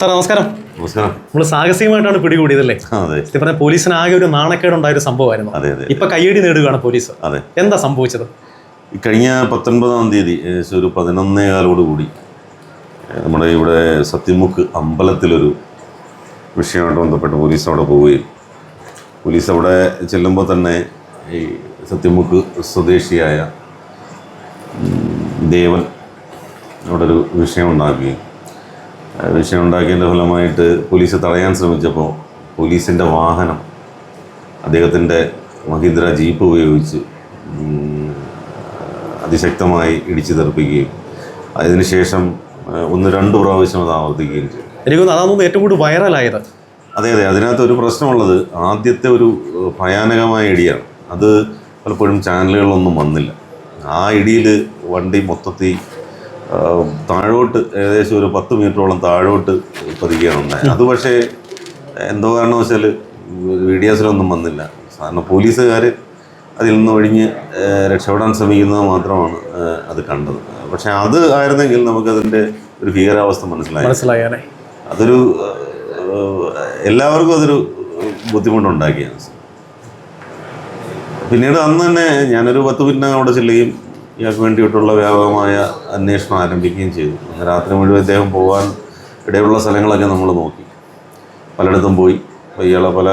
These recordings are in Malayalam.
സാർ നമസ്കാരം. നമസ്കാരം. നമ്മൾ സാഹസികമായിട്ടാണ് പിടികൂടിയതല്ലേ? സത്യം പറഞ്ഞാൽ പോലീസിന് ആകെ ഒരു നാണക്കേടുണ്ടായ ഒരു സംഭവമായിരുന്നു. ഇപ്പൊ കയ്യടി നേടുകയാണ് പോലീസ്. അതെ. എന്താ സംഭവിച്ചത്? കഴിഞ്ഞ പത്തൊൻപതാം തീയതി ഏകദേശം ഒരു പതിനൊന്നേ കാലോട് കൂടി നമ്മുടെ ഇവിടെ സത്യമുക്ക് അമ്പലത്തിലൊരു വിഷയമായിട്ട് ബന്ധപ്പെട്ട് പോലീസ് അവിടെ പോവുകയും പോലീസ് അവിടെ ചെല്ലുമ്പോൾ തന്നെ ഈ സത്യമുക്ക് സ്വദേശിയായ ദേവൻ അവിടെ ഒരു വിഷയം ഉണ്ടാക്കുകയും വിഷയം ഉണ്ടാക്കിയതിന്റെ ഫലമായിട്ട് പോലീസ് തടയാൻ ശ്രമിച്ചപ്പോൾ പോലീസിന്റെ വാഹനം അദ്ദേഹത്തിന്റെ മഹീന്ദ്ര ജീപ്പ് ഉപയോഗിച്ച് അതിശക്തമായി ഇടിച്ചു തെറിപ്പിക്കുകയും അതിനുശേഷം ഒന്ന് രണ്ട് പ്രാവശ്യം അത് ആവർത്തിക്കുകയും ചെയ്തു. എനിക്ക് അതാണ് ഏറ്റവും കൂടുതൽ വൈറലായത്. അതെ അതെ. അതിനകത്ത് ഒരു പ്രശ്നമുള്ളത് ആദ്യത്തെ ഒരു ഭയാനകമായ ഇടിയാണ്. അത് പലപ്പോഴും ചാനലുകളിലൊന്നും വന്നില്ല. ആ ഇടിയിൽ വണ്ടി മൊത്തത്തിൽ താഴോട്ട് ഏകദേശം ഒരു പത്ത് മീറ്ററോളം താഴോട്ട് പതിക്കുകയാണ്. ഉണ്ടായത് അത് പക്ഷേ എന്തോ കാരണവശാൽ വീഡിയോസിലൊന്നും വന്നില്ല. സാധാരണ പോലീസുകാർ അതിൽ നിന്ന് ഒഴിഞ്ഞ് രക്ഷപ്പെടാൻ ശ്രമിക്കുന്നത് മാത്രമാണ് അത് കണ്ടത്. പക്ഷേ അത് ആയിരുന്നെങ്കിൽ നമുക്കതിന്റെ ഒരു ഭീകരാവസ്ഥ മനസ്സിലായി. മനസ്സിലായാലേ അതൊരു എല്ലാവർക്കും അതൊരു ബുദ്ധിമുട്ടുണ്ടാക്കിയാണ്. പിന്നീട് അന്ന് തന്നെ ഞാനൊരു പത്ത് പിന്നെ അവിടെ ചെല്ലുകയും ഇയാൾക്ക് വേണ്ടിയിട്ടുള്ള വ്യാപകമായ അന്വേഷണം ആരംഭിക്കുകയും ചെയ്തു. രാത്രി മുഴുവൻ ഇദ്ദേഹം പോകാൻ ഇടയുള്ള സ്ഥലങ്ങളൊക്കെ നമ്മൾ നോക്കി. പലയിടത്തും പോയി. ഇയാളെ പല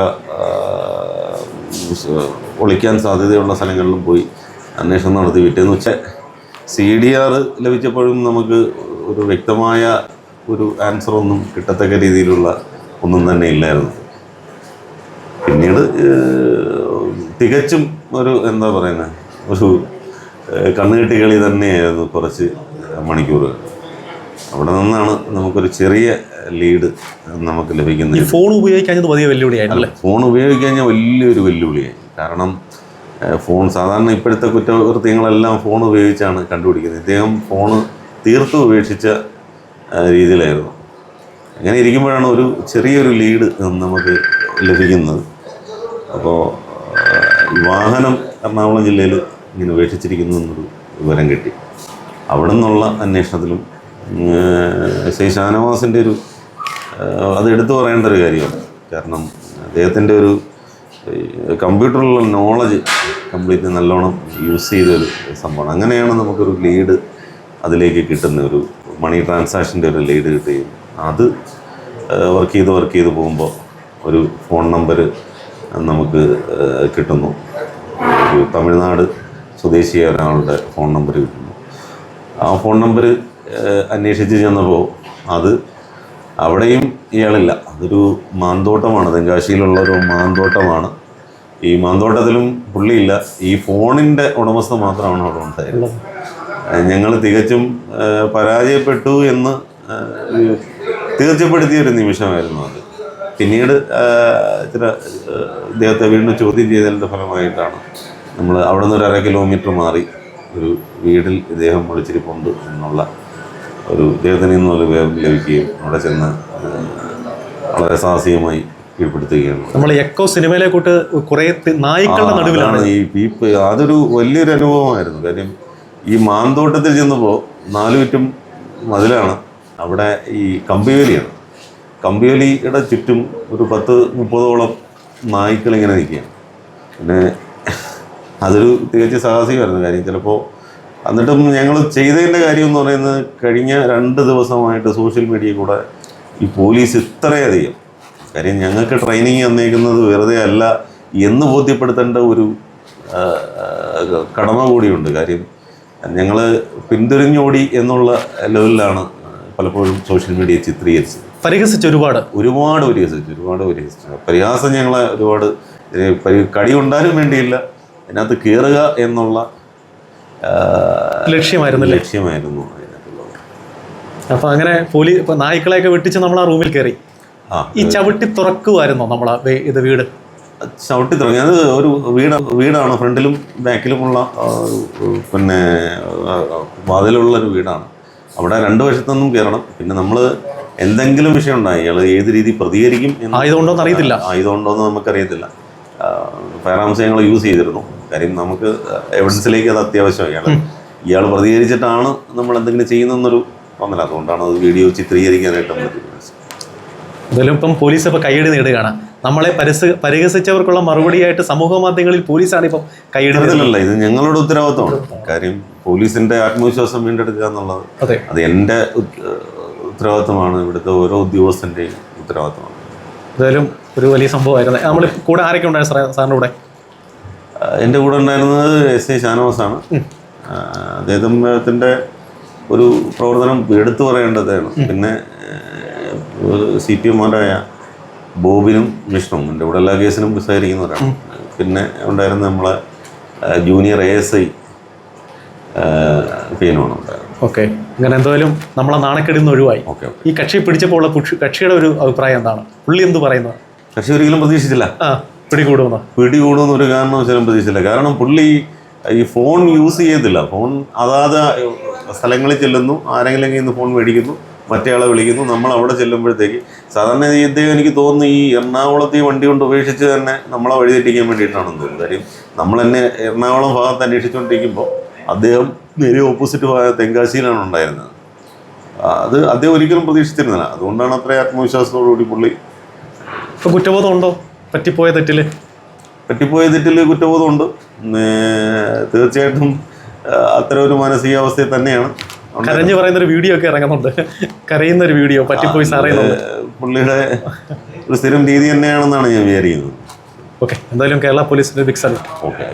ഒളിക്കാൻ സാധ്യതയുള്ള സ്ഥലങ്ങളിലും പോയി അന്വേഷണം നടത്തി. വിറ്റേന്ന് വെച്ചാൽ സി ഡി ആർ ലഭിച്ചപ്പോഴും നമുക്ക് ഒരു വ്യക്തമായ ഒരു ആൻസർ ഒന്നും കിട്ടത്തക്ക രീതിയിലുള്ള ഒന്നും തന്നെ ഇല്ലായിരുന്നു. പിന്നീട് തികച്ചും ഒരു എന്താ പറയുന്നത് ഒരു കണ്ണുകെട്ടി കളി തന്നെയായിരുന്നു കുറച്ച് മണിക്കൂറുകൾ. അവിടെ നിന്നാണ് നമുക്കൊരു ചെറിയ ലീഡ് നമുക്ക് ലഭിക്കുന്നത്. ഫോൺ ഉപയോഗിക്കാഞ്ഞത് വലിയ വെല്ലുവിളിയായിട്ടല്ലേ? ഫോൺ ഉപയോഗിക്കാൻ ഞാൻ വലിയൊരു വെല്ലുവിളിയായി. കാരണം ഫോൺ സാധാരണ ഇപ്പോഴത്തെ കുറ്റകൃത്യങ്ങളെല്ലാം ഫോൺ ഉപയോഗിച്ചാണ് കണ്ടുപിടിക്കുന്നത്. ഇദ്ദേഹം ഫോൺ തീർത്തും ഉപേക്ഷിച്ച രീതിയിലായിരുന്നു. അങ്ങനെ ഇരിക്കുമ്പോഴാണ് ഒരു ചെറിയൊരു ലീഡ് നമുക്ക് ലഭിക്കുന്നത്. അപ്പോൾ വാഹനം എറണാകുളം ജില്ലയിൽ ഇങ്ങനെ ഉപേക്ഷിച്ചിരിക്കുന്നു എന്നൊരു വിവരം കിട്ടി. അവിടെ നിന്നുള്ള അന്വേഷണത്തിലും ശ്രീ ഷാനവാസിന്റെ ഒരു അത് എടുത്തു പറയേണ്ട ഒരു കാര്യമാണ്. കാരണം അദ്ദേഹത്തിന്റെ ഒരു കമ്പ്യൂട്ടറിലുള്ള നോളജ് കംപ്ലീറ്റ് നല്ലോണം യൂസ് ചെയ്തൊരു സംഭവമാണ്. അങ്ങനെയാണ് നമുക്കൊരു ലീഡ് അതിലേക്ക് കിട്ടുന്ന ഒരു മണി ട്രാൻസാക്ഷന്റെ ഒരു ലീഡ് കിട്ടുകയും അത് വർക്ക് ചെയ്ത് വർക്ക് ചെയ്ത് പോകുമ്പോൾ ഒരു ഫോൺ നമ്പർ നമുക്ക് കിട്ടുന്നു. ഒരു തമിഴ്നാട് സ്വദേശിയായ ഒരാളുടെ ഫോൺ നമ്പർ കിട്ടുന്നു. ആ ഫോൺ നമ്പർ അന്വേഷിച്ച് ചെന്നപ്പോൾ അത് അവിടെയും ഇയാളില്ല. അതൊരു മാന്തോട്ടമാണ്. തെങ്കാശിയിലുള്ള ഒരു മാന്തോട്ടമാണ്. ഈ മാന്തോട്ടത്തിലും പുള്ളിയില്ല. ഈ ഫോണിന്റെ ഉടമസ്ഥ മാത്രമാണ് അവിടെ ഉണ്ടായിരുന്നത്. ഞങ്ങൾ തികച്ചും പരാജയപ്പെട്ടു എന്ന് തീർച്ചപ്പെടുത്തിയ ഒരു നിമിഷമായിരുന്നു അത്. പിന്നീട് ചില ഇദ്ദേഹത്തെ വീണ്ടും ചോദ്യം ചെയ്തതിന്റെ ഫലമായിട്ടാണ് നമ്മൾ അവിടെ നിന്ന് ഒരു അര കിലോമീറ്റർ മാറി ഒരു വീടിൽ ഇദ്ദേഹം ഒളിച്ചിരിപ്പുണ്ട് എന്നുള്ള ഒരു ഇദ്ദേഹത്തിന് നിന്നുള്ള വിവരം ലഭിക്കുകയും അവിടെ ചെന്ന് വളരെ സാഹസികമായി കീഴ്പ്പെടുത്തുകയാണ് നമ്മൾ എക്കോ സിനിമയിലെ കൂട്ട് കുറെ നായ്ക്കളുടെ നടുവിലാണ്. ഈ പീപ്പ്. അതൊരു വലിയൊരു അനുഭവമായിരുന്നു. കാര്യം ഈ മാന്തോട്ടത്തിൽ ചെന്നപ്പോൾ നാലു ചുറ്റും മതിലാണ്. അവിടെ ഈ കമ്പിവേലിയാണ്. കമ്പിവേലിയുടെ ചുറ്റും ഒരു പത്ത് മുപ്പതോളം നായ്ക്കൾ ഇങ്ങനെ നിൽക്കുകയാണ്. പിന്നെ അതൊരു തികച്ച് സാഹസികമായിരുന്നു കാര്യം. ചിലപ്പോൾ എന്നിട്ടും ഞങ്ങൾ ചെയ്തതിന്റെ കാര്യം എന്ന് പറയുന്നത് കഴിഞ്ഞ രണ്ട് ദിവസമായിട്ട് സോഷ്യൽ മീഡിയ കൂടെ ഈ പോലീസ് ഇത്രയധികം കാര്യം ഞങ്ങൾക്ക് ട്രെയിനിങ് തന്നേക്കുന്നത് വെറുതെ അല്ല എന്ന് ബോധ്യപ്പെടുത്തേണ്ട ഒരു കടമ കൂടിയുണ്ട്. കാര്യം ഞങ്ങൾ പിന്തുടഞ്ഞോടി എന്നുള്ള ലെവലിലാണ് പലപ്പോഴും സോഷ്യൽ മീഡിയ ചിത്രീകരിച്ചത്. പരിഹസിച്ച് ഒരുപാട്. ഒരുപാട് പരിഹസിച്ചു. ഒരുപാട് പരിഹസിച്ചു. പരിഹാസം ഞങ്ങളെ ഒരുപാട് കടി ഉണ്ടാനും വേണ്ടിയില്ല. അതിനകത്ത് കയറുക എന്നുള്ള ലക്ഷ്യമായിരുന്നു ലക്ഷ്യമായിരുന്നു അതിനകത്തുള്ളത്. അപ്പൊ അങ്ങനെ ഇപ്പൊ നായ്ക്കളെയൊക്കെ വെട്ടിച്ച് നമ്മൾ ആ റൂമിൽ കയറി ആ ഈ ചവിട്ടി തുറക്കുമായിരുന്നോ നമ്മളെ വേ- ഇത് വീട്? ചവിട്ടി തുറങ്ങി. അത് ഒരു വീട് വീടാണ്. ഫ്രണ്ടിലും ബാക്കിലുമുള്ള പിന്നെ വാതിലുള്ള ഒരു വീടാണ്. അവിടെ രണ്ട് വശത്തൊന്നും കയറണം പിന്നെ നമ്മൾ എന്തെങ്കിലും വിഷയം ഉണ്ടായി. ഇയാൾ ഏത് രീതി പ്രതികരിക്കും എന്ന് ആയുധമുണ്ടോന്ന് അറിയത്തില്ല. ആയുധമുണ്ടോയെന്ന് നമുക്കറിയത്തില്ല. ഫയർ ആംസ് ഞങ്ങൾ യൂസ് ചെയ്തിരുന്നു. കാര്യം നമുക്ക് എവിഡൻസിലേക്ക് അത് അത്യാവശ്യമാണ് ഇയാൾ ഇയാൾ പ്രതികരിച്ചിട്ടാണ് നമ്മൾ എന്തെങ്കിലും ചെയ്യുന്നതെന്നൊരു തോന്നല. അതുകൊണ്ടാണ് അത് വീഡിയോ ചിത്രീകരിക്കാനായിട്ട് നമ്മൾ എന്തായാലും ഇപ്പം പോലീസ് ഇപ്പോൾ കൈയടി നേടുകയാണ്. നമ്മളെ പരിസ് പരിഹസിച്ചവർക്കുള്ള മറുപടിയായിട്ട് സമൂഹ മാധ്യമങ്ങളിൽ പോലീസാണ് ഇപ്പം കൈയടി നേടുന്നത്. ഇത് ഞങ്ങളുടെ ഉത്തരവാദിത്തമാണ് കാര്യം പോലീസിന്റെ ആത്മവിശ്വാസം വീണ്ടെടുക്കുക എന്നുള്ളത് അതെ. എന്റെ ഉത്ത- ഉത്തരവാദിത്തമാണ് ഇവിടുത്തെ ഓരോ ഉദ്യോഗസ്ഥന്റെയും ഉത്തരവാദിത്തമാണ് എന്തായാലും ഒരു വലിയ സംഭവമായിരുന്നു. നമ്മൾ കൂടെ ആരൊക്കെ ഉണ്ടായിരുന്നു സാറേ സാറിന്റെ കൂടെ? എന്റെ കൂടെ ഉണ്ടായിരുന്നത് എസ് എ ഷാനവാസാണ്. അദ്ദേഹത്തിന്റെ ഒരു പ്രവർത്തനം എടുത്തു പറയേണ്ടതാണ് പിന്നെ സി പി എമ്മാരായ ബോബിനും വിഷ്ണുവും എന്റെ കൂടെ എല്ലാ കേസിനും വിസാരിക്കുന്നവരാണ്. പിന്നെ ഉണ്ടായിരുന്ന നമ്മളെ ജൂനിയർ എ എസ് ഐ ഫീനുമാണ് ഉണ്ടായിരുന്നത്. ഓക്കെ. അങ്ങനെ എന്തായാലും നമ്മളെ നാണക്കെടി നിന്ന് ഒഴിവായി. ഈ കക്ഷി പിടിച്ചപ്പോൾ ഉള്ള കക്ഷിയുടെ ഒരു അഭിപ്രായം എന്താണ്? പുള്ളി എന്ത് പറയുന്നത് കക്ഷി ഒരിക്കലും പ്രതീക്ഷിച്ചില്ല. പിടികൂടുന്നു പിടികൂടുമെന്ന്. പിടികൂടുമെന്ന് ഒരു കാരണവശാലും പ്രതീക്ഷിച്ചില്ല. കാരണം പുള്ളി ഈ ഫോൺ യൂസ് ചെയ്യത്തില്ല. ഫോൺ അതാത് സ്ഥലങ്ങളിൽ ചെല്ലുന്നു. ആരെങ്കിലും ഇന്ന് ഫോൺ മേടിക്കുന്നു. മറ്റേയാളെ വിളിക്കുന്നു. നമ്മൾ അവിടെ ചെല്ലുമ്പോഴത്തേക്ക് സാധാരണ ഇദ്ദേഹം എനിക്ക് തോന്നുന്നു ഈ എറണാകുളത്ത് ഈ വണ്ടി കൊണ്ട് ഉപേക്ഷിച്ച് തന്നെ നമ്മളെ വഴി തെറ്റിക്കാൻ വേണ്ടിയിട്ടാണെന്ന് തോന്നുന്നു. കാര്യം നമ്മൾ തന്നെ എറണാകുളം ഭാഗത്ത് അന്വേഷിച്ചുകൊണ്ടിരിക്കുമ്പോൾ അദ്ദേഹം നേരെ ഓപ്പോസിറ്റ് പോയ തെങ്കാശിയിലാണ് ഉണ്ടായിരുന്നത്. അത് അദ്ദേഹം ഒരിക്കലും പ്രതീക്ഷിച്ചിരുന്നില്ല. അതുകൊണ്ടാണ് അത്ര ആത്മവിശ്വാസത്തോടുകൂടി പുള്ളി ഇപ്പൊ കുറ്റബോധം ഉണ്ടോ പറ്റിപ്പോയ തെറ്റിൽ? പറ്റിപ്പോയ തെറ്റിൽ കുറ്റബോധമുണ്ട്. തീർച്ചയായിട്ടും അത്ര അത്തരം ഒരു മാനസികാവസ്ഥയിൽ തന്നെയാണ്. കരഞ്ഞു പറയുന്ന ഒരു വീഡിയോ ഒക്കെ ഇറങ്ങുന്നുണ്ട്. കരയുന്ന ഒരു വീഡിയോ പറ്റിപ്പോയി സാറേ പുള്ളിയുടെ ഒരു സ്ഥിരം രീതി തന്നെയാണെന്നാണ് ഞാൻ വിചാരിക്കുന്നത്. ഓക്കെ എന്തായാലും കേരള പോലീസിന്റെ ബിഗ് സല്യൂട്ട് ഓക്കെ